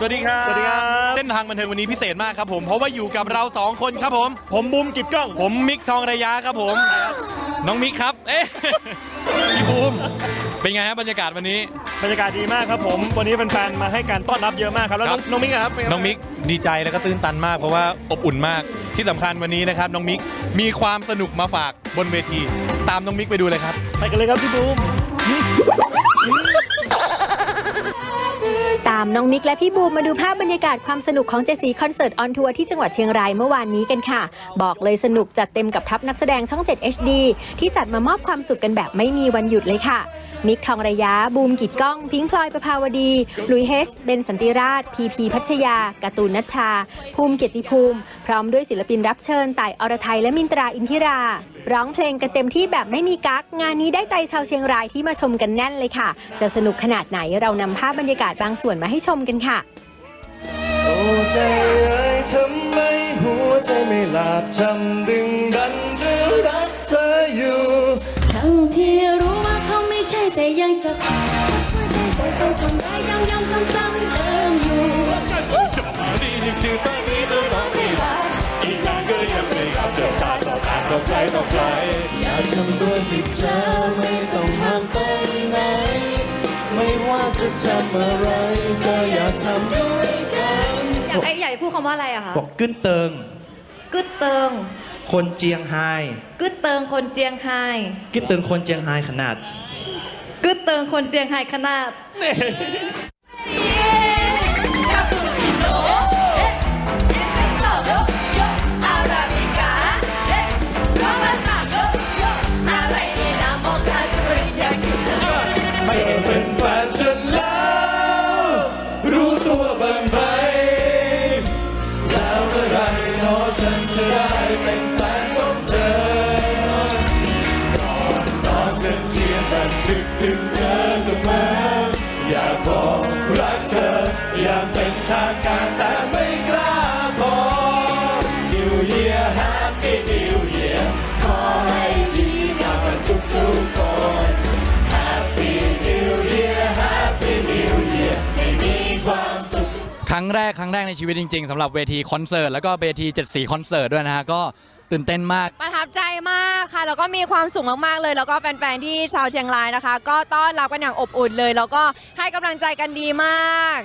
สวัสดีครับ สวัสดีครับ เส้นทางบันเทิงวันนี้พิเศษมากครับผม เพราะว่าอยู่กับเราสองคนครับผม ผมบูมกิจกล้อง ผมมิกทองระยะครับผม น้องมิกครับ เอ๊ะ พี่บูม เป็นไงฮะบรรยากาศวันนี้ บรรยากาศดีมากครับผม วันนี้แฟนๆมาให้การต้อนรับเยอะมากครับ แล้วน้องครับน้องมิกอะครับเป็ไบ้าน้องมิกดีใจแล้วก็ตื้นตันมากเพราะว่าอบอุ่นมาก ที่สำคัญวันนี้นะครับน้องมิกมีความสนุกมาฝากบนเวที ตามน้องมิกไปดูเลยครับ ไปกันเลยครับพี่บูมตามน้องมิกและพี่บูมมาดูภาพบรรยากาศความสนุกของเจสีคอนเสิร์ตออนทัวร์ที่จังหวัดเชียงรายเมื่อวานนี้กันค่ะ บอกเลยสนุกจัดเต็มกับทัพนักแสดงช่อง 7 HD ที่จัดมามอบความสุขกันแบบไม่มีวันหยุดเลยค่ะมิกทองระยะ บูมกิดก้อง พิงพลอยประภาวดี ลุยเฮส เบนสันติราช พีพีพัชยาการ์ตูนนัชชา ภูมิเกียรติภูมิ พร้อมด้วยศิลปินรับเชิญต่ายอรไทยและมินตราอินทิรา ร้องเพลงกันเต็มที่แบบไม่มีกัก งานนี้ได้ใจชาวเชียงรายที่มาชมกันแน่นเลยค่ะ จะสนุกขนาดไหนเรานำภาพบรรยากาศบางส่วนมาให้ชมกันค่ะโอ้ใจเอ้ยทำไมหัวใจไม่หลับจำดึงดันจะรักเธออยู่ทั้งที่รู้ว่าเขาไม่ใช่แต่ยังจะช่วยใจแต่ต้องทำร้ายย้ำย้ำซ้ำซ้ำเดิมอยู่ำอะไรก็อย่าทำด้วยกันอยากให้อยากให้พูดคำว่าอะไรอะคะบอกกึ้นเติง กึดเติง คนเจียงไฮกึดเติงคนเจียงไฮ้กึ้นเติงคนเจียงไฮขนาด กึดเติงคนเจียงไฮ้ขนาด นบันทึกถึงเธอเสมออยากบอกรักเธออย่างเป็นทางการแต่ไม่กล้าบอก New Year Happy New Year ขอให้ดีงามกันทุกทุกคน Happy New Year Happy New Year ให้มีความสุขครั้งแรกครั้งแรกในชีวิตจริง ๆสำหรับเวทีคอนเสิร์ตแล้วก็เวที7สีคอนเสิร์ตด้วยนะฮะก็ ตื่นเต้นมาก ประทับใจมากค่ะ แล้วก็มีความสุขมากๆเลย แล้วก็แฟนๆที่ชาวเชียงรายนะคะ ก็ต้อนรับกันอย่างอบอุ่นเลย แล้วก็ให้กำลังใจกันดีมาก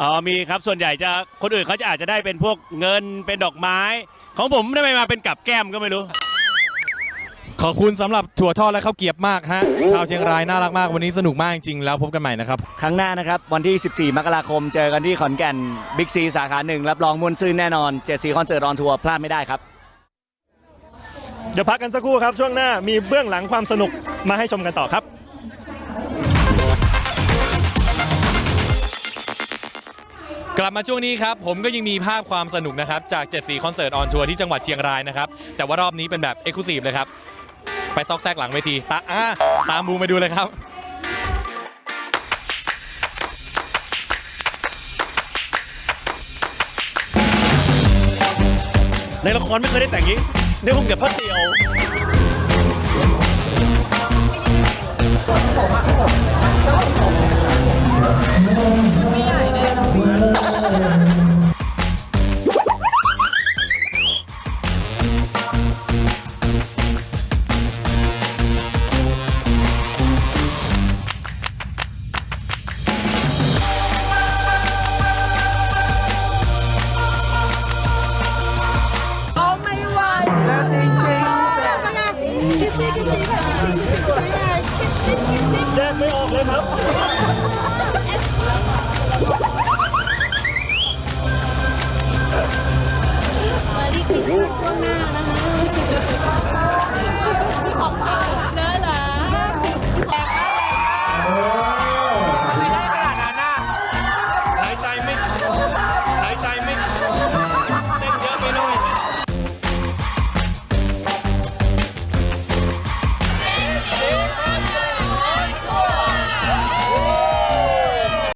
อ๋อมีครับส่วนใหญ่จะคนอื่นเขาจะอาจจะได้เป็นพวกเงินเป็นดอกไม้ ของผมทำไมมาเป็นกับแก้มก็ไม่รู้ ขอบคุณสำหรับถั่วทอดและข้าวเกรียบมากฮะชาวเชียงรายน่ารักมากวันนี้สนุกมากจริงๆแล้วพบกันใหม่นะครับ ครั้งหน้านะครับ วันที่ 14 มกราคม เจอกันที่ขอนแก่นบิ๊กซีสาขาหนึ่งรับรองมวลซื่นแน่นอน 7 สีคอนเสิร์ตออนทัวร์พลาดไม่ได้ครับ เดี๋ยวพักกันสักครู่ครับ ช่วงหน้ามีเบื้องหลังความสนุกมาให้ชมกันต่อครับ กลับมาช่วงนี้ครับ ผมก็ยังมีภาพความสนุกนะครับ จาก 7 สีคอนเสิร์ตออนทัวร์ที่จังหวัดเชียงรายนะครับ แต่ว่ารอบนี้เป็นแบบเอ็กซ์คลูซีฟเลยครับ ไปซอกแซกหลังเวทีตาอ่าตามบูมไปดูเลยครับในละครไม่เคยได้แต่งอย่างนี้ 내 몸이 아팠대요. Mari kita ke kongan.